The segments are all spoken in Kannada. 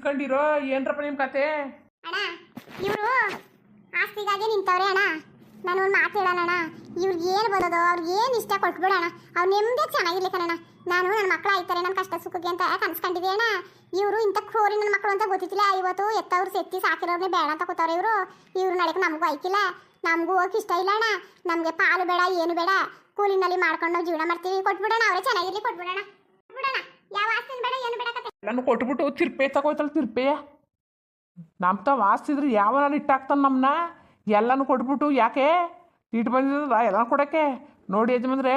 ನಿಂತ್ಕೊಂಡಿರೋ, ಏನ್ರಪ್ಪ ನಿಮ್ಮ ಕತೆ? ಅಣ್ಣ, ಇವರು ಆಸ್ತಿಗಾಗಿ ನಿಂತವ್ರೆ ಅಣ್ಣ. ನಾನು ಒಂದು ಮಾತು ಹೇಳೋಣ ಇವ್ರಿಗೆ ಏನು ಬರೋದು, ಅವ್ರಿಗೆ ಏನು ಇಷ್ಟ ಕೊಟ್ಬಿಡೋಣ. ಅವ್ರು ನೆಮ್ಮದಿ ಚೆನ್ನಾಗಿರ್ಲಿ ಕಣ ನಾನು ನನ್ನ ಮಕ್ಕಳು ಆಯ್ತಾರೆ ನನ್ನ ಕಷ್ಟ ಸುಖಕ್ಕೆ ಅಂತ ಕನ್ಸ್ಕೊಂಡಿದ್ದೆ ಅಣ್ಣ. ಇವರು ಇಂಥ ಕ್ರೋರಿ ನನ್ನ ಮಕ್ಕಳು ಅಂತ ಗೊತ್ತಿತ್ತಿಲ್ಲ ಇವತ್ತು ಎತ್ತವ್ರು ಸೆತ್ತಿ ಸಾಕಿರೋರ್ನೇ ಬೇಡ ಅಂತ ಕೂತವ್ರೆ ಇವರು. ಇವ್ರು ನಡೆಗೆ ನಮಗೂ ಆಯ್ತಿಲ್ಲ ನಮಗೂ ಹೋಗಕ್ಕೆ ಇಷ್ಟ ಇಲ್ಲ ಅಣ್ಣ. ನಮಗೆ ಪಾಲು ಬೇಡ, ಏನು ಬೇಡ. ಕೂಲಿನಲ್ಲಿ ಮಾಡ್ಕೊಂಡು ನಾವು ಜೀವನ ಮಾಡ್ತೀವಿ. ಕೊಟ್ಬಿಡೋಣ, ಅವರೇ ಚೆನ್ನಾಗಿರ್ಲಿ, ಕೊಟ್ಬಿಡೋಣ. ಕೊಟ್ಬಿಡೋಣ. ಯಾವ ಆಸ್ತಿನ ಬೇಡ ಏನು ಬೇಡ ಕತೆ ಎಲ್ಲಾನು ಕೊಟ್ಬಿಟ್ಟು ತಿರ್ಪೆ ತಗೋಯ್ತಲ್ಲ ತಿರ್ಪೆ. ನಮ್ಮ ತಾವ್ ಆಸ್ತಿದ್ರೆ ನಾನು ಇಟ್ಟಾಕ್ತಾನೆ ನಮ್ಮನ್ನ ಎಲ್ಲನೂ ಕೊಟ್ಬಿಟ್ಟು ಯಾಕೆ? ಇಟ್ಟು ಬಂದಿದ್ದದ ಎಲ್ಲ ಕೊಡೋಕ್ಕೆ? ನೋಡಿ ಯಜಮಂದ್ರೆ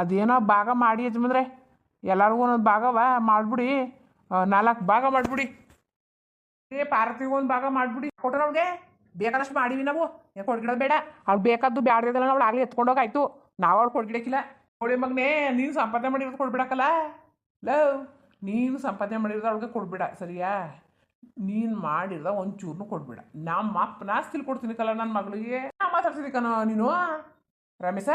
ಅದೇನೋ ಭಾಗ ಮಾಡಿ ಯಜಮಂದ್ರೆ ಎಲ್ಲರಿಗೂ ಒಂದೊಂದು ಭಾಗವ ಮಾಡಿಬಿಡಿ. ನಾಲ್ಕು ಭಾಗ ಮಾಡಿಬಿಡಿ. ಏ ಪಾರ್ತಿಗೆ ಒಂದು ಭಾಗ ಮಾಡಿಬಿಡಿ. ಕೊಟ್ಟರೆ ಅವ್ಳಿಗೆ ಬೇಕಾದಷ್ಟು ಮಾಡೀವಿ ನಾವು. ಏನು ಕೊಡ್ಗಿಡೋದು ಬೇಡ. ಅವ್ಳು ಬೇಕಾದ್ದು ಬ್ಯಾಡ್ದಿದ್ದಲ್ಲ ಅವಳು ಆಗಲಿ ಎತ್ಕೊಂಡೋಗಾಯ್ತು ನಾವು ಅವ್ಳು ಕೊಡ್ಗಿಡಕ್ಕಿಲ್ಲ ನೋಡಿ ಮಗನೇ ನೀನು ಸಂಪಾದನೆ ಮಾಡಿರೋದು ಕೊಡ್ಬಿಡಕ್ಕಲ್ಲ? ಲವ್. ನೀನು ಸಂಪಾದನೆ ಮಾಡಿರೋದು ಅವಳಿಗೆ ಕೊಡ್ಬೇಡ, ಸರಿಯಾ? ನೀನು ಮಾಡಿರ್ದ ಒಂಚೂರ್ನು ಕೊಡ್ಬೇಡ. ನಮ್ಮ ಅಪ್ಪ ಆಸ್ತಿಲಿ ಕೊಡ್ತೀನಿ ಕಲ್ಲ ನನ್ನ ಮಗಳಿಗೆ. ನಾ ಮಾತಾಡ್ತೀನಿ ಕಣ ನೀನು. ರಮೇಶ,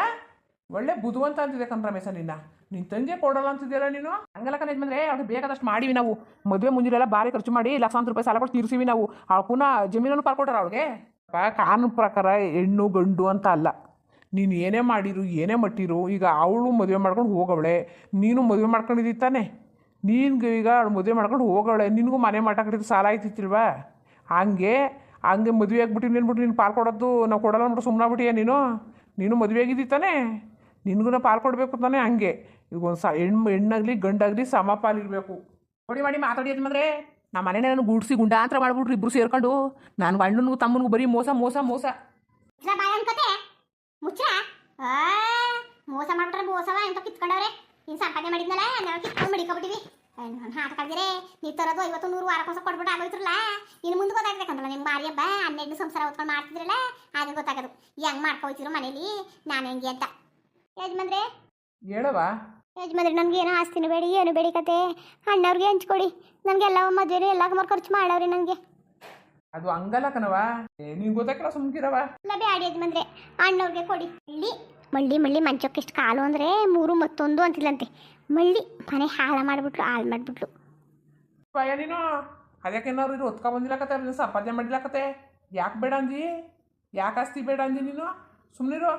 ಒಳ್ಳೆ ಬುದ್ಧಿವಂತ ಅಂತಿದೆ ಕಣ ರಮೇಶ ನಿನ್ನ? ನಿನ್ನ ತಂದೆ ಕೊಡೋಲ್ಲ ಅಂತಿದ್ಯಲ್ಲ ನೀನು? ಹಂಗಲ್ಲ ಕಣ ಇದ್ಮಂದ್ರೆ ಅವ್ರಿಗೆ ಬೇಕಾದಷ್ಟು ಮಾಡಿವಿ ನಾವು. ಮದುವೆ ಮುಂಜಾನೆಲ್ಲ ಭಾರಿ ಖರ್ಚು ಮಾಡಿ ಲಕ್ಷಾಂತರ ರೂಪಾಯಿ ಸಾಲ ಕೊಟ್ಟು ತೀರ್ಸಿವಿ ನಾವು. ಅವ್ಳು ಪುನಃ ಜಮೀನನ್ನು ಪಾರ್ಕೊಟ್ರ ಅವ್ಳಿಗೆ? ಕಾನೂನು ಪ್ರಕಾರ ಹೆಣ್ಣು ಗಂಡು ಅಂತ ಅಲ್ಲ. ನೀನು ಏನೇ ಮಾಡಿರು, ಏನೇ ಮಟ್ಟಿರು, ಈಗ ಅವಳು ಮದುವೆ ಮಾಡ್ಕೊಂಡು ಹೋಗವಳೆ. ನೀನು ಮದುವೆ ಮಾಡ್ಕೊಂಡಿದ್ದಿ ತಾನೆ? ನೀನ್ಗೆ ಈಗ ಅವ್ಳು ಮದುವೆ ಮಾಡ್ಕೊಂಡು ಹೋಗೋಳೆ ನಿನಗೂ ಮನೆ ಮಾಡಾಕಿದ್ದು ಸಾಲ ಆಯ್ತಿತ್ತಿಲ್ವಾ? ಹಂಗೆ ಹಂಗೆ ಮದುವೆ ಆಗ್ಬಿಟ್ಟು ನೀನ್ಬಿಟ್ಟು ನೀನು ಪಾಲ್ ಕೊಡೋದು? ನಾವು ಕೊಡಲ್ಲ ಅಂದ್ಬಿಟ್ಟು ಸುಮ್ಮನೆ ಬಿಟ್ಟಿಯ ನೀನು? ನೀನು ಮದುವೆ ಆಗಿದ್ದಿ ತಾನೆ? ನಿನಗೂ ನಾವು ಪಾಲ್ ಕೊಡಬೇಕು ತಾನೆ ಹಂಗೆ. ಈಗ ಒಂದು ಸ ಹೆಣ್ಣು ಹೆಣ್ಣಾಗಲಿ ಗಂಡಾಗಲಿ ಸಮ ಪಾಲಿರಬೇಕು. ನೋಡಿ ಮಾಡಿ ಮಾತಾಡಿ ಅಂದ್ರೆ ನಮ್ಮ ಮನೆ ನಾನು ಗುಡ್ಸಿ ಗುಂಡಾಂತರ ಮಾಡ್ಬಿಟ್ರು ಇಬ್ಬರು ಸೇರ್ಕೊಂಡು. ನಾನು ಗಂಡನಿಗೂ ತಮ್ಮನಿಗೂ ಬರೀ ಮೋಸ ಮೋಸ ಮೋಸ. ಮೋಸ ಮಾಡ್ಬಿಟ್ರೆ ಮೋಸವ? ಅಂತ ಕಿತ್ಕೊಂಡವ್ರೆ. ನೀನು ಸಂಪಾದನೆ ಮಾಡಿದ್ನಲ್ಲ ನಾವು ಕಿತ್ಕೊಂಡು ಮಡಿಕೊಬಿಟ್ಟಿವಿ ಹಾಕ ಕಳ್ದಿರೆ ನೀವು ತರೋದು ಐವತ್ತು ನೂರು ವಾರಕ್ಕೊಂದ್ಸ ಕೊಟ್ಬಿಟ್ಟು ಆಗೋಯ್ತ್ರಲ್ಲ ಇನ್ನು ಮುಂದೆ ಗೊತ್ತಾಗಬೇಕಂದ್ರೆ ನಿಮ್ಮ ಮಾರಿ ಹಬ್ಬ ಹನ್ನೆರಡು ಸಂಸಾರ ಹೊತ್ಕೊಂಡು ಮಾಡ್ತಿದ್ರಲ್ಲ ಹಾಗೆ ಗೊತ್ತಾಗೋದು. ಹೆಂಗ್ ಮಾಡ್ಕೋತಿರು ಮನೇಲಿ ನಾನು ಹೆಂಗೆ ಅಂತ. ಯಜಮಾನ್ರೆ? ಹೇಳವ ಯಜಮಾನ್ರೆ ನನಗೆ ಏನೋ ಆಸ್ತಿನೂ ಬೇಡಿ ಏನು ಬೇಡಿ ಕತೆ. ಅಣ್ಣವ್ರಿಗೆ ಹಂಚ್ಕೊಡಿ. ನನಗೆಲ್ಲ ಮದುವೆ ಎಲ್ಲ ಮರು ಖರ್ಚು ಮಾಡವ್ರಿ ನನಗೆ. ಅದು ಹಂಗಲ್ಲ ಕಣವ ನೀನು ಗೊತ್ತಾಗಲ್ಲ ಸುಮ್ಕಿರವ ಇಲ್ಲ ಬೇಡ ಯಜಮಾನ್ರೆ ಅಣ್ಣವ್ರಿಗೆ ಕೊಡಿ. ಮಳ್ಳಿ ಮಳ್ಳಿ ಮಳ್ಳಿ ಎಷ್ಟು ಕಾಲು ಅಂದರೆ ಮೂರು ಮತ್ತೊಂದು ಅಂತಿಲ್ಲಂತೆ. ಮಳ್ಳಿ ಮನೆ ಹಾಳು ಮಾಡಿಬಿಟ್ಲು ಹಾಳು ಮಾಡಿಬಿಟ್ಲು. ಭಯ ನೀನು ಅದಕ್ಕೇನಾದ್ರು ಇದು ಒತ್ಕೊ ಬಂದಿಲ್ಲಕತ್ತೆ ಅದನ್ನು ನೀನು ಸಂಪಾದನೆ ಮಾಡಿಲ್ಲಕತ್ತೆ ಯಾಕೆ ಬೇಡ ಅಂದಿ? ಯಾಕೆ ಆಸ್ತಿ ಬೇಡ ಅಂದಿ ನೀನು? ಸುಮ್ಮನಿರು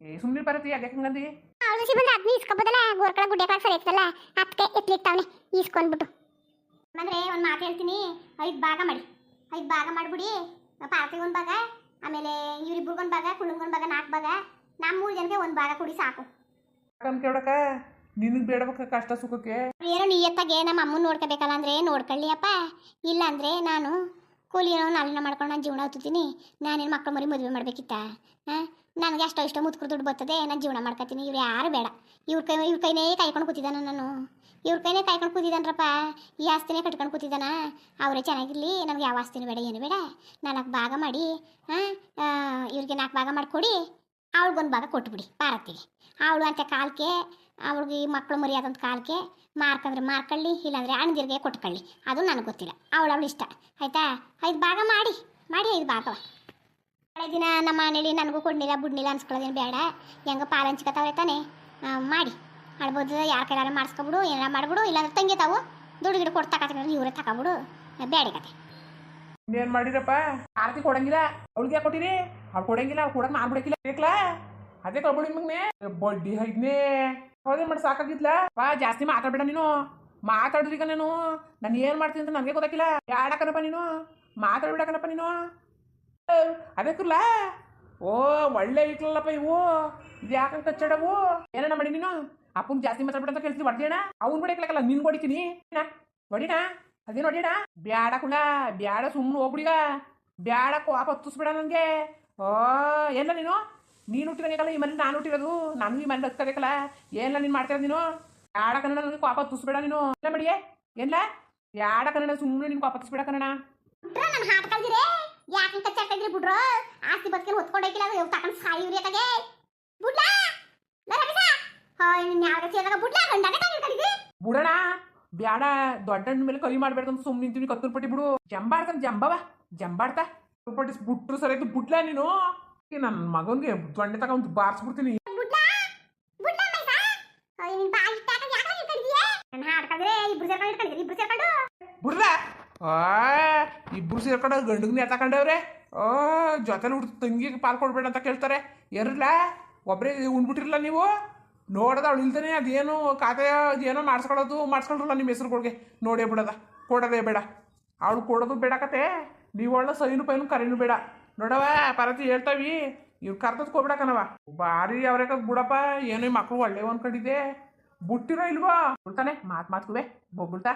ಏ ಸುಮ್ಮನೆ ಬರತಿ ಅದಕ್ಕೆ ಹಂಗಂದಿ? ಅವಳು ಬಂದು ಅದನ್ನ ಇಸ್ಕೊಬೋದಲ್ಲ ಗೋರ್ಕಳ ಗುಡ್ಡೆ ಕಾಳು ಸರಿ ಇರ್ತಲ್ಲ ಅದಕ್ಕೆ ಎತ್ಲಿಕ್ತಾವನೆ ಇಸ್ಕೊಂಡ್ಬಿಟ್ಟು ಅಂದ್ರೆ ಒಂದು ಮಾತು ಹೇಳ್ತೀನಿ ಐದು ಭಾಗ ಮಾಡಿ. ಐದು ಭಾಗ ಮಾಡಿಬಿಡಿ ಪಾರ್ತಿಗೊಂದು ಭಾಗ ಆಮೇಲೆ ಇವ್ರಿಬ್ರಿಗೊಂದು ಭಾಗ ಕುಳ್ಳಂಗೊಂದು ಭಾಗ ನಾಲ್ಕು ಭಾಗ. ನಮ್ಮ ಮೂರು ಜನಕ್ಕೆ ಒಂದ್ ಬಾರ ಕುಡಿ ಸಾಕು. ಕೇಳಕ? ನಿನಗೆ ಬೇಡಬೇಕ ಕಷ್ಟ ಸುಖಕ್ಕೆ? ಏನೋ ನಿಯತ್ತಾಗೆ ನಮ್ಮ ಅಮ್ಮನ ನೋಡ್ಕೋಬೇಕಲ್ಲ ಅಂದ್ರೆ ನೋಡ್ಕೊಳ್ಳಿ ಅಪ್ಪ ಇಲ್ಲ ಅಂದ್ರೆ ನಾನು ಕೂಲಿ ಏನೋ ನಾಲಿನ ಮಾಡ್ಕೊಂಡು ನಾನು ಜೀವನ ಓದ್ತೀನಿ ನಾನೇನು ಮಕ್ಕಳು ಮರಿ ಮದುವೆ ಮಾಡ್ಬೇಕಿತ್ತ? ಹಾಂ ನನಗೆ ಅಷ್ಟೋ ಇಷ್ಟೋ ಮುತ್ಕರು ದುಡ್ಡು ಬರ್ತದೆ. ನಾನು ಜೀವನ ಮಾಡ್ಕೊತೀನಿ. ಇವ್ರು ಯಾರು ಬೇಡ. ಇವ್ರ ಕೈ ಇವ್ರ ಕೈನೇ ಕಾಯ್ಕೊಂಡು ಕೂತಿದ್ದಾನ ನಾನು. ಇವ್ರ ಕೈನೇ ಕಾಯ್ಕೊಂಡು ಕೂತಿದ್ದಾನ್ರಪ್ಪ. ಈ ಆಸ್ತಿನೇ ಕಟ್ಕೊಂಡು ಕೂತಿದ್ದಾನ? ಅವರೇ ಚೆನ್ನಾಗಿರಲಿ. ನನಗೆ ಯಾವ ಆಸ್ತಿನೂ ಬೇಡ ಏನು ಬೇಡ. ನಾಲ್ಕು ಭಾಗ ಮಾಡಿ ಹಾಂ ಇವ್ರಿಗೆ ನಾಲ್ಕು ಭಾಗ ಮಾಡಿಕೊಡಿ. ಅವಳಿಗೊಂದು ಭಾಗ ಕೊಟ್ಬಿಡಿ ಪಾರತ್ತಿಗೆ ಅವಳು ಅಂತ ಕಾಲಕ್ಕೆ ಅವಳಿಗೆ ಮಕ್ಕಳು ಮರಿಯಾದಂಥ ಕಾಲಕ್ಕೆ ಮಾರ್ಕಂದ್ರೆ ಮಾರ್ಕೊಳ್ಳಿ, ಇಲ್ಲಾಂದರೆ ಅಣ್ಣದಿರ್ಗೆ ಕೊಟ್ಕೊಳ್ಳಿ. ಅದು ನನಗೆ ಗೊತ್ತಿಲ್ಲ. ಅವಳು ಅವಳು ಇಷ್ಟ. ಆಯಿತಾ? ಐದು ಭಾಗ ಮಾಡಿ. ಮಾಡಿ ಐದು ಭಾಗವ. ಕಳೆ ದಿನ ನಮ್ಮ ಮನೇಲಿ ನನಗೂ ಕೊಡ್ನಿಲ್ಲ ಬುಡ್ನಿಲ್ಲ ಅನ್ಸ್ಕೊಳ್ಳೋದೇನು ಬೇಡ. ಹೆಂಗ ಪಾಲು ಹಂಚ್ಕೊತಾವ್ರೆ ತಾನೆ ಮಾಡಿ. ಆಡ್ಬೋದು ಯಾರ ಕೈಲಾರ ಮಾಡಿಸ್ಕೊಬಿಡು, ಏನಾರ ಮಾಡ್ಬಿಡು, ಇಲ್ಲಾಂದ್ರೆ ತಂಗಿ ತಾವು ದುಡ್ಡು ಗಿಡ ಕೊಟ್ಟು ಇವರೇ ತಗೊಬಿಡು ಬೇಡ ಕತೆ. ಏನು ಮಾಡಿದ್ರಪ್ಪ? ಆರತಿ ಕೊಡಂಗಿಲ್ಲ? ಅವಳಿಗೆ ಕೊಟ್ಟಿರಿ? ಅವ್ಳು ಕೊಡಂಗಿಲ್ಲ ಅವ್ರು ಕೊಡಕ್ಕೆ ನಾನು ಅದೇ ಕೊಡ್ಬಿಡಿ ಮಗನೇ ಬಡ್ಡಿ ಐದ್ನೇ ಹೌದೇ ಮಾಡಿ ಸಾಕಾಗಿದ್ಲ ಬಾ ಜಾಸ್ತಿ ಮಾತಾಡ್ಬೇಡ ನೀನು ಮಾತಾಡಿದ್ರೀಗ ನಾನು ನಾನು ಏನು ಮಾಡ್ತೀನಿ ಅಂತ ನನಗೆ ಗೊತ್ತಾಗಿಲ್ಲ ಯಾಡಕನಪ್ಪ ನೀನು ಮಾತಾಡ್ಬಿಡಕನಪ್ಪ ನೀನು ಅದಕ್ಕಲ್ಲ ಓ ಒಳ್ಳೆ ಇಟ್ಲಲ್ಲಪ್ಪ ಇವು ಇದು ಯಾಕಂತ ಚಡವು ಏನಣ್ಣ ಮಾಡಿ ನೀನು ಅಪ್ಪನ್ ಜಾಸ್ತಿ ಮಾತಾಡ್ಬಿಡ ಅಂತ ಕೇಳ್ತೀನಿ ಹೊಡ್ದೇಣ ಅವ್ನು ಬಿಡಕ್ಲಕ್ಕಲ್ಲ ನಿನ್ ಹೊಡಿತೀನಿ ಹೊಡಿಣ ಅದೇನು ಹೊಡಿಣ ಬ್ಯಾಡ ಕುಳ ಬ್ಯಾಡ ಸುಮ್ಮನೆ ಹೋಗ್ಬಿಡಿಗ ಬ್ಯಾಡ ಕೋಪ ಹತ್ತಿಸ್ಬೇಡ ನನಗೆ ಓ ಎಲ್ಲ ನೀನು? ನೀನು ಹುಟ್ಟಿದಂಗೆಲ್ಲ ಈ ಮನೆ ನಾನು ಹುಟ್ಟಿರೋದು. ನಾನು ಈ ಮನೆ ಹತ್ಕೋಬೇಕಲ್ಲ. ಏನಿಲ್ಲ ನೀನು ಮಾಡ್ತಿರೋದು ನೀನು? ಯಾಡ ಕನ್ನಡ ನನಗೆ ಕೋಪ ತುಸ್ಬೇಡ ನೀನು. ಎಲ್ಲ ಮಡಿಯೇ? ಎಲ್ಲ ಯಾಡ ಕನ್ನಡ ಸುಮ್ಮನೆ ನೀನು ಪಾಪ ತುಸ್ಬೇಡ ಕನ್ನಡ. ಬಿಟ್ರ ನಾನು ಹಾಟ್ ಕಳ್ದಿರೆ ಯಾಕೆ ಕಚ್ಚಾಡ್ತಿದ್ರಿ ಬಿಡ್ರ? ಆಸ್ತಿ ಬದುಕಿನ ಹೊತ್ಕೊಂಡೋಗಿಲ್ಲ ಅದು ತಕೊಂಡು ಸಾಯಿ ಉರಿಯತ್ತಾಗೆ ಬುಡ್ಲಾ? ಲರಬಿಸ ಹಾಯ್ ನಿನ್ನ ಯಾವ ಸೇರಿದಾಗ ಬುಡ್ಲಾ? ಗಂಡನೆ ಕಳಿದ್ರಿ ಬಿಡೋಣ ಬ್ಯಾಡ ದೊಡ್ಡಣ್ಣ ಮೇಲೆ ಕೈ ಮಾಡಬೇಡ ಅಂತ ಸುಮ್ಮನೆ ನಿಂತೀನಿ ಕತ್ತೂರು ಪಟ್ಟಿ ಬಿಡು. ಜಂಬಾಡ್ತಾನೆ ಜಂಬವ ಜಂಬಾಡ್ತಾ. ಕತ್ತೂರು ಬಿಟ್ರು ಸರ್ ಇದು ಬಿಟ್ಲ ನೀನು? ನನ್ನ ಮಗನಿಗೆ ದೊಣ್ಣೆ ತಗೊಂಡು ಬಾರಿಸ್ಬಿಡ್ತೀನಿ. ಬುಡ್ಲಾ? ಬುಡ್ಲಾ ಇಬ್ರು ಸೇರ್ಕೊಂಡು ಬಿಡ್ಲ? ಗಂಡಗ್ನೇ ತಕೊಂಡವ್ರೆ ಆ ಜೊತೆಲಿ ಹುಡ್ತು ತಂಗಿಗೆ ಪಾಲ್ ಕೊಡ್ಬೇಡ ಅಂತ ಕೇಳ್ತಾರೆ. ಎರಲ್ಲ ಒಬ್ಬರೇ ಉಂಡ್ಬಿಟ್ಟಿರಲ್ಲ ನೀವು? ನೋಡದ ಅವಳು ಇಲ್ದೇನೆ ಅದೇನು ಖಾತೆ ಅದೇನೋ ಮಾಡಿಸ್ಕೊಳ್ಳೋದು ಮಾಡಿಸ್ಕೊಂಡ್ರಲ್ಲ ನಿಮ್ಮ ಹೆಸ್ರುಗಳಿಗೆ. ನೋಡೇ ಬಿಡದ. ಕೊಡೋದೇ ಬೇಡ. ಅವಳು ಕೊಡೋದು ಬೇಡ ಕತೆ. ನೀವು ಒಳ್ಳೆ ಸೈನು ಪೈನು ಕರೆನು ಬೇಡ. ನೋಡವ ಪರತಿ ಹೇಳ್ತಾವಿ. ಇವ್ರು ಕರ್ದದ್ ಕೊಬೇಡ ಕಣವ ಭಾರಿ ಅವ್ರೆ ಬಿಡಪ್ಪ. ಏನೋ ಈ ಮಕ್ಳು ಒಳ್ಳೆ ಅನ್ಕೊಂಡಿದ್ದೆ ಬುಟ್ಟಿರೋ ಇಲ್ವೋ? ಬಿಡ್ತಾನೆ, ಮಾತು ಮಾತ್ಕುವೆ ಬೊಗಳ್ತಾ.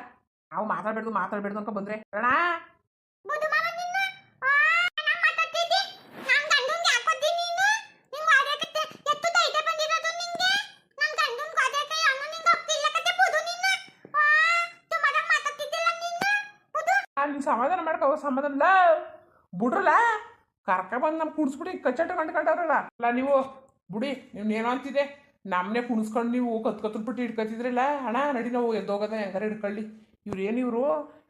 ನಾವು ಮಾತಾಡ್ಬೇಡ್ದು ಮಾತಾಡ್ಬೇಡ್ದು ಅನ್ಕೊ ಬಂದ್ರೆ. ಅಣ್ಣ ಬುದು ಮಾವ ನಿನ್ನ ಆ ನಾನು ಮಾತಾಡ್ತಿದ್ದೆ ನನ್ನ ಗಂಡಂಗೆ ಹಾಕೋದಿ ನೀನು ನಿಂಗೆ ವಾದ್ಯಕತ್ತೆ ಎತ್ತು ದೈದೆ ಬಂದಿರೋದು ನಿಂಗೆ ನನ್ನ ಗಂಡನ ವಾದ್ಯಕ್ಕೆ ಅಣ್ಣ ನಿಂಗೆ ಒಪ್ಪಿಲ್ಲ ಕತೆ ಬುದು ನಿನ್ನ ಆ ತುಂಬಾಗ ಮಾತಾಡ್ತಿದ್ದಿಲ್ಲ ನೀನು ಅಲ್ಲಿ ಸಮಾಧಾನ ಮಾಡ್ಕೋ ಸಮಾಧಾನ ಬಿಡ್ರಲ್ಲ, ಕರ್ಕ ಬಂದು ನಮ್ಗೆ ಕುಣಿಸ್ಬಿಡಿ ಕಚ್ಚಟ ಕಂಡ್ಕೊಂಡವ್ರಲ್ಲ ಅಲ್ಲ ನೀವು, ಬಿಡಿ ನೀವು ಏನೋ ಅಂತಿದೆ. ನಮ್ಮನೆ ಕುಣಿಸ್ಕೊಂಡು ನೀವು ಕತ್ ಕತ್ಬಿಟ್ಟು ಹಿಡ್ಕೊತಿದ್ರಲ್ಲ ಅಣ್ಣ, ನಡಿ ನಾವು ಎದ್ದೋಗೋದ ಹೆಂಗಾರ ಹಿಡ್ಕೊಳ್ಳಿ. ಇವ್ರು ಏನು ಇವರು?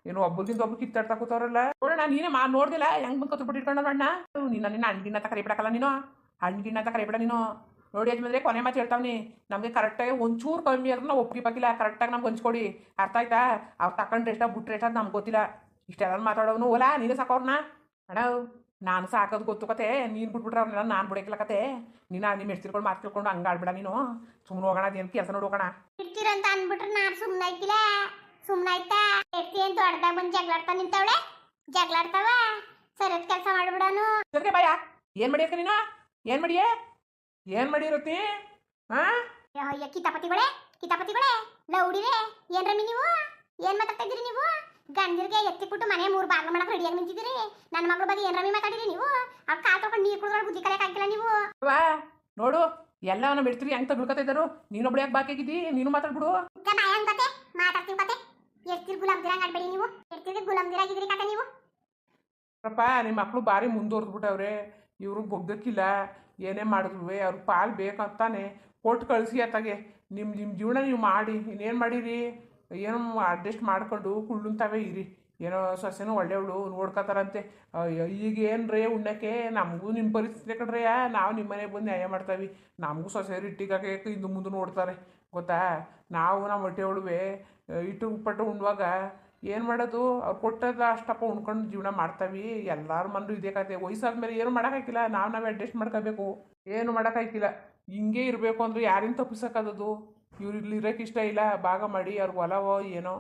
ಏನು ಒಬ್ಬರಿಂದ ಒಬ್ರು ಕಿತ್ತಾಡ್ತಾ ಕೂತವ್ರಲ್ಲ ನೋಡೋಣ ನೀನೇ ಮಾ, ನೋಡ್ದಿಲ್ಲ? ಹೆಂಗ್ ಬಂದು ಕತ್ಬಿಟ್ಟು ಇಟ್ಕೊಂಡ ಅಣ್ಣ? ನೀನು ನಿನ್ನ ಹಣ್ಣಿನ ಅಂತ ಕರಿಬಿಡಕಲ್ಲ ನೀನು. ಹಣ್ಣಿನ ಅಂತ ಕರಿಬೇಡ ನೀನು. ನೋಡಿ ಯಜಮಾನ್ರೆ, ಕೊನೆ ಮಾತು ಹೇಳ್ತಾವ್ನಿ. ನಮಗೆ ಕರೆಕ್ಟಾಗಿ ಒಂಚೂರು ಕಮ್ಮಿ ಆದ್ರೂ ನಾವು ಒಪ್ಪಿಗೆ ಬಾಕಿಲ್ಲ ಕರೆಕ್ಟಾಗಿ ನಮ್ಗೆ ಹಂಚ್ಕೊಡಿ. ಅರ್ಥ ಆಯ್ತಾ? ಅವ್ರು ತಕೊಂಡ್ರೆ ಎಷ್ಟ ಬಿಟ್ರೆ ಎಷ್ಟ ನಮ್ಗೆ ಗೊತ್ತಿಲ್ಲ. ಇಷ್ಟೆಲ್ಲ ಮಾತಾಡೋನು ಓಲಾ ನೀನೇ ಸಾಕೋರ್ನ? ಅಣ್ಣ ನಾನು ಸಾಕೋದು ಗೊತ್ತು ಕತೆ ನೀನು ಬಿಟ್ಬಿಟ್ರೆ ಅವ್ರನ್ನೆಲ್ಲ ನಾನು ಬಿಡಕ್ಕಿಲ್ಲ ಕತೆ ನೀನು ನಿಮ್ಮ ಎಡ್ತಿರ್ಕೊಂಡು ಮಾತು ಕೇಳ್ಕೊಂಡು ಹಂಗೆ ಆಡ್ಬಿಡ ನೀನು. ಸುಮ್ಮನೆ ಹೋಗೋಣ ಅದೇನು ಕೆಲಸ ನೋಡಿ ಹೋಗೋಣ. ಇರ್ತೀರಂತ ಅಂದ್ಬಿಟ್ರೆ ನಾನು ಸುಮ್ಮನೆ ಐತಿಲ್ಲ ಸುಮ್ಮನೆ ಆಯ್ತಾ? ಎತ್ತಿ ಅಂತ ಹೊಡೆದಾಗ ಬಂದು ಜಗಳಾಡ್ತಾ ನಿಂತವಳೆ? ಜಗಳಾಡ್ತಾವ? ಸರಿಯಾದ ಕೆಲಸ ಮಾಡ್ಬಿಡೋನು. ಜೊತೆಗೆ ಏನ್ ಏನು ಮಾಡಿಯಕ್ಕ ನೀನು? ಏನು ಮಾಡಿಯೇ ಏನು ಮಾಡಿರತ್ತಿ ಹಾಂ ಕಿತಾಪತಿಗಳೇ ಕಿತಾಪತಿಗಳೇ ಲೌಡಿರೇ ಏನ್ ರಮಿ ನೀವು? ಏನ್ ಮಾತಾಡ್ತಾ ಇದ್ದೀರಿ ನೀವು? ಗಂಡಿರ್ಗೆ ಎತ್ತಿಬಿಟ್ಟು ಮನೆ ಮೂರು ಬಾಗ್ಲ ಮಾಡಕ್ ರೆಡಿಯಾಗಿ ನಿಂತಿದ್ದೀರಿ? ನನ್ನ ಮಗಳ ಬಗ್ಗೆ ಏನ್ ರಮಿ ಮಾತಾಡಿರಿ ನೀವು? ಆ ಕಾಲ್ ತೊಗೊಂಡು ನೀರು ಕುಡಿದ್ರೆ ಬುದ್ಧಿ ಕಲಿಯಕ್ ಆಗಿಲ್ಲ ನೀವು. ವಾ ನೋಡು ಎಲ್ಲವನ್ನ ಬಿಡ್ತೀರಿ ಹೆಂಗ್ ತಗೊಳ್ಕೊತಾ ಇದ್ದಾರು. ನೀನೊಬ್ಳು ಯಾಕೆ ಬಾಕಿಗಿದ್ದಿ ನೀನು ಮಾತಾಡ್ಬಿಡು. ಈಗ ಬಾಯ ಕತೆ ಮಾತಾಡ್ತೀವಿ ಕತೆ ಎಷ್ಟಿರ್ ಗುಲಾಮ್ ದಿರಂಗ್ ಆಡ್ಬೇಡಿ ನೀವು? ಎಷ್ಟಿರ್ ಗುಲಾಮ್ ದಿರಾಗಿದ್ದೀರಿ ಕತೆ ನೀವು? ಅಪ್ಪ ನಿಮ್ಮ ಮಕ್ಕಳು ಭಾರಿ ಮುಂದುವರೆದ್ಬಿಟ್ಟವ್ರೆ ಇವರು ಬೊಗ್ದಕ್ಕಿಲ್ಲ ಏನೇ ಮಾಡಿದ್ರು ಅವ್ರ ಪಾಲ್ ಬೇಕಂತಾನೆ. ಕೊಟ್ಟು ಕಳಿಸಿ ಅತ್ತಾಗೆ. ನಿಮ್ಮ ನಿಮ್ಮ ಜೀವನ ನೀವು ಮಾಡಿ ಇನ್ನೇನು ಮಾಡಿರಿ? ಏನೋ ಅಡ್ಜಸ್ಟ್ ಮಾಡ್ಕೊಂಡು ಕುಳ್ಳುಂತಾವೆ ಇರಿ. ಏನೋ ಸೊಸೆನೂ ಒಳ್ಳೆಯವಳು ನೋಡ್ಕೋತಾರಂತೆ. ಈಗ ಏನು ರೇ ಉಣ್ಣಕ್ಕೆ, ನಮಗೂ ನಿಮ್ಮ ಪರಿಸ್ಥಿತಿ ಕಡ್ರೆಯ ನಾವು ನಿಮ್ಮ ಮನೆಗೆ ಬಂದು ನ್ಯಾಯ ಮಾಡ್ತಾವೆ. ನಮಗೂ ಸೊಸೆ ಇಟ್ಟಿಗಾಕೆ ಇಂದು ಮುಂದೆ ನೋಡ್ತಾರೆ. ಗೊತ್ತಾ? ನಾವು ನಮ್ಮ ಹೊಟ್ಟೆವಳುವೆ ಇಟ್ಟು ಪಟ್ಟು ಉಣ್ಣುವಾಗ ಏನು ಮಾಡೋದು? ಅವ್ರು ಕೊಟ್ಟದ ಅಷ್ಟಪ್ಪ ಉಣ್ಕೊಂಡು ಜೀವನ ಮಾಡ್ತಾವಿ. ಎಲ್ಲರ ಮನರು ಇದೇ ಕತೆ. ವಯಸ್ಸಾದ್ಮೇಲೆ ಏನು ಮಾಡೋಕ್ಕಾಗಿಲ್ಲ ನಾವು ನಾವು ಅಡ್ಜಸ್ಟ್ ಮಾಡ್ಕೋಬೇಕು. ಏನು ಮಾಡೋಕ್ಕಾಗಿಲ್ಲ ಹಿಂಗೆ ಇರಬೇಕು ಅಂದ್ರೆ ಯಾರಿಂದ ತಪ್ಪಿಸೋಕ್ಕದದು ಇವ್ರು ಇಲ್ಲಿ ಇರೋಕೆ ಇಷ್ಟ ಇಲ್ಲ, ಭಾಗ ಮಾಡಿ, ಅವ್ರಿಗೆ ಹೊಲವೋ ಏನೋ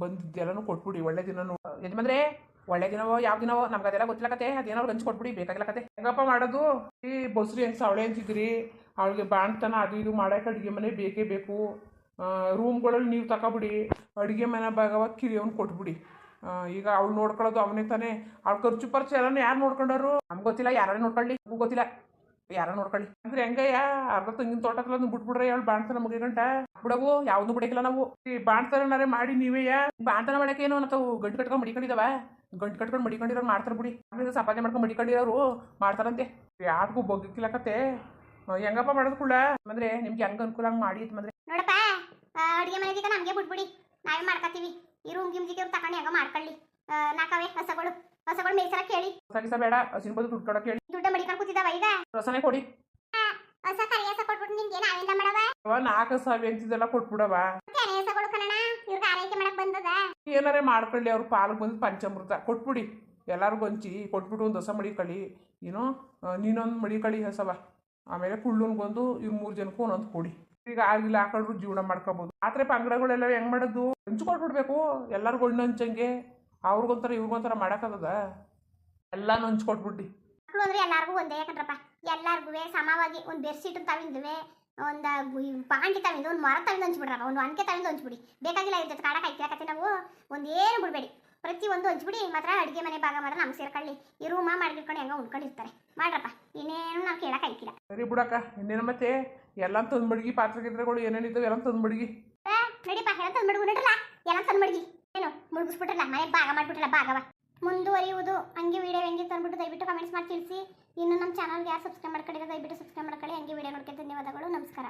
ಬಂದಿದ್ದೆಲ್ಲನೂ ಕೊಟ್ಬಿಡಿ, ಒಳ್ಳೆ ದಿನನೂ. ಯಜಮಾನ್ರೆ, ಒಳ್ಳೆ ದಿನವೋ, ಯಾವ ದಿನವೋ ನಮ್ಗೆ ಅದೆಲ್ಲ ಗೊತ್ತಿಲ್ಲ ಕತೆ ಅದೇನೋ ಅವ್ರು ಹಂಚ್ಕೊಟ್ಬಿಡಿ ಬೇಕಾಗಿಲ್ಲ ಕತೆ. ಹೆಂಗಪ್ಪ ಮಾಡೋದು? ಈ ಬಸ್ರಿ ಹೆಂಗೆ ಅವಳೆ ಅಂತಿದ್ರಿ ಅವಳಿಗೆ ಬಾಣ್ತನ ಅದು ಇದು ಮಾಡೋಕೆ ಅಡುಗೆ ಮನೆ ಬೇಕೇ ಬೇಕು. ರೂಮ್ಗಳಲ್ಲಿ ನೀವು ತಗೊಬಿಡಿ ಅಡುಗೆ ಮನೆ ಭಾಗವ ಕಿರಿಯವ್ನು ಕೊಟ್ಬಿಡಿ. ಈಗ ಅವ್ಳು ನೋಡ್ಕೊಳ್ಳೋದು ಅವನೇ ತಾನೇ. ಅವ್ಳ ಖರ್ಚು ಪರ್ಚು ಎಲ್ಲನೂ ಯಾರು ನೋಡ್ಕೊಂಡವ್ರು? ನಮ್ಗೆ ಗೊತ್ತಿಲ್ಲ ಯಾರೇ ನೋಡ್ಕೊಳ್ಳಿ, ನಮ್ಗೆ ಗೊತ್ತಿಲ್ಲ. ಯಾರ ನೋಡ್ಕೊಳ್ಳಿ. ಅಂದ್ರೆ ಹೆಂಗಯ್ಯ? ಅರ್ಧ ತಂಗಿನ ತೋಟಕ್ಕೆಲ್ಲ ನೀವು ಬಿಟ್ಬಿಡ್ರೆ ಅವಳು ಬಾಣ್ತನ ಮುಗಿ ಗಂಟ. ಬಿಡವು? ಯಾವ್ದು ಬಿಡಕಿಲ್ಲ ನಾವು. ಈ ಬಾಣ್ತನಾರೆ ಮಾಡಿ ನೀವೇಯ ಬಾಣ್ತನ ಏನು ಅಂತ ಗಂಟು ಕಟ್ಕೊಂಡು ಮಡಿಕೊಂಡಿದಾವ? ಗಂಟು ಕಟ್ಕೊಂಡು ಮಡಿಕೊಂಡಿರೋರು ಮಾಡ್ತಾರೆ ಬಿಡಿ. ಆಮೇಲೆ ಸಂಪಾದನೆ ಮಾಡ್ಕೊಂಡು ಮಡಿಕೊಂಡಿರೋರು ಮಾಡ್ತಾರಂತೆ. ಯಾರಿಗೂ ಬಗ್ಗಿಕ್ಕಿಲ್ಲ ಹೆಂಗಪ್ಪ ಮಾಡೋದು ಕುಳ್ಳ? ಅಂದ್ರೆ ನಿಮ್ಗೆ ಹೆಂಗ ಅನುಕೂಲ ಹಂಗೆ ಮಾಡಿ ಅಂದ್ರೆ ನೋಡಪ್ಪ ಅಡುಗೆ ಮನೆದೀಗ ನಮಗೆ ಬಿಟ್ಬಿಡಿ ನಾವೇ ಮಾಡ್ಕೊತೀವಿ. ಈ ರೂಮ್ ಗಿಮ್ಜಿಗೆ ತಕೊಂಡು ಹೆಂಗ ಮಾಡ್ಕೊಳ್ಳಿ. ಆ, ನಾಕವೇ ಹಸಗಳು ಮೇಯ್ಸರ ಕೇಳಿ. ಹೊಸ ಬೇಡ ಹಸಿನ ಬದು ದುಡ್ಡು ಕೊಡಕ್ಕೆ ಹೇಳಿ. ದುಡ್ಡು ಮಡಿಕೊಂಡು ಕೂತಿದ್ದಾವ ಈಗ? ರಸನೆ ಕೊಡಿ. ಹೊಸ ಕರಿಯಸ ಕೊಟ್ಬಿಟ್ಟು ನಿಮ್ಗೆ ನಾವಿಂದ ಮಾಡವ? ಅವ ನಾಲ್ಕು ಸಾವಿರ ಅಂತಿದ್ದೆಲ್ಲ ಕೊಟ್ಬಿಡವ. ಕೆರೆ ಹಸಗಳು ಕಣಣ ಇವ್ರಿಗೆ ಆರೈಕೆ ಮಾಡಕ್ ಬಂದದ? ಏನಾರೇ ಮಾಡ್ಕೊಳ್ಳಿ ಅವ್ರ ಪಾಲ್ಗೆ ಬಂದು ಪಂಚಾಮೃತ ಕೊಟ್ಬಿಡಿ. ಎಲ್ಲರಿಗೂ ಹಂಚಿ ಕೊಟ್ಬಿಟ್ಟು ಒಂದು ಹೊಸ ಮಡಿಕಳಿ ಏನೋ ನೀನೊಂದು ಮಡಿಕಳಿ ಹೊಸವ. ಆಮೇಲೆ ಕುಳ್ಳನ್ಗೊಂದು ಇವ್ರ ಮೂರು ಜನಕ್ಕೂ ಒಂದೊಂದು ಕೊಡಿ. ಈಗ ಆಗಿಲ್ಲ ಹಾಕೊಂಡ್ರು ಜೀವನ ಮಾಡ್ಕೋಬೋದು. ಆದ್ರೆ ಪಂಗಡಗಳೆಲ್ಲ ಹೆಂಗ್ ಮಾಡೋದು? ಹಂಚ್ಕೊಟ್ಬಿಡ್ಬೇಕು ಎಲ್ಲರಿಗೂ ಹಣ್ಣು ಹಂಚಂಗೆ. ಅವ್ರಿಗೊಂಥರ ಇವ್ರಿಗೊಂಥರ ಮಾಡೋಕ್ಕದ ಎಲ್ಲಾನು ಹಂಚ್ಕೊಟ್ಬಿಟ್ಟು. ಮಕ್ಕಳು ಅಂದ್ರೆ ಎಲ್ಲಾರ್ಗೂ ಒಂದೇ ಯಾಕಂದ್ರಪ್ಪ? ಎಲ್ಲಾರ್ಗೂ ಸಮವಾಗಿ ಒಂದು ಬೆಡ್ಶೀಟ್ ತವಿಂದುವೆ ಒಂದು ಪಾಂಡಿ ತವಿಂದು ಒಂದು ಮರ ತವಿಂದು ಹಂಚ್ಬಿಡ್ರಪ್ಪ. ಒಂದು ಅನ್ಕೆ ತವಿಂದು ಹಂಚ್ಬಿಡಿ. ಬೇಕಾಗಿಲ್ಲ ಇದ್ರ ಜೊತೆ ಕಾಡಕ್ಕೆ ಐತಿರಕತ್ತೆ ನಾವು? ಒಂದೇನು ಏನು ಬಿಡಬೇಡಿ. ಪ್ರತಿಯೊಂದು ಹಂಚ್ಬಿಡಿ. ಮಾತ್ರ ಅಡುಗೆ ಮನೆ ಭಾಗ ಮಾತ್ರ ನಮ್ಗೆ ಸೇರ್ಕೊಳ್ಳಿ. ಈ ರೂಮ ಮಾಡಿಟ್ಕೊಂಡು ಹೆಂಗೋ ಉಂಡ್ಕೊಂಡಿರ್ತಾರೆ ಮಾಡ್ರಪ್ಪ. ಇನ್ನೇನು ನಾವು ಕೇಳಕ್ಕೆ ಐತಿಲ್ಲ ಸರಿ ಬಿಡಕ್ಕ. ಇನ್ನೇನು ಮತ್ತೆ? ಎಲ್ಲ ತಂದು ಮಡಗಿ ಪಾತ್ರೆ ಗಿತ್ರೆಗಳು ಏನೇನಿದ್ದಾವೆ ಎಲ್ಲ ತಂದು ಮಡಗಿ ನಡಿಪ್ಪ. ಎಲ್ಲ ತಂದು ಮಡಗು ನಡ್ರಲ್ಲ ಎಲ್ಲ ತಂದು ಮಡಗಿ ಏನು, ಮುಳುಗಿಸ್ಬಿಟ್ರಲ್ಲ, ಮನೆ ಭಾಗ ಮಾಡ್ಬಿಟ್ರಲ್ಲ, ಭಾಗವ? ಮುಂದುವರಿಯುವುದು. ಹಂಗೆ ವೀಡಿಯೋ ಹೆಂಗೆ ತಂದ್ಬಿಟ್ಟು ದಯವಿಟ್ಟು ಕಮೆಂಟ್ಸ್ ಮಾಡಿ ತಿಳಿಸಿ. ಇನ್ನು ನಮ್ಮ ಚಾನಲ್ಗೆ ಯಾರು ಸಬ್ಸ್ಕ್ರೈಬ್ ಮಾಡ್ಕೊಂಡಿರೋ ದಯವಿಟ್ಟು ಸಬ್ಸ್ಕ್ರೈಬ್ ಮಾಡ್ಕೊಳ್ಳಿ. ಹಂಗೆ ವಿಡಿಯೋ ನೋಡ್ಕೊಂಡು ಧನ್ಯವಾದಗಳು. ನಮಸ್ಕಾರ.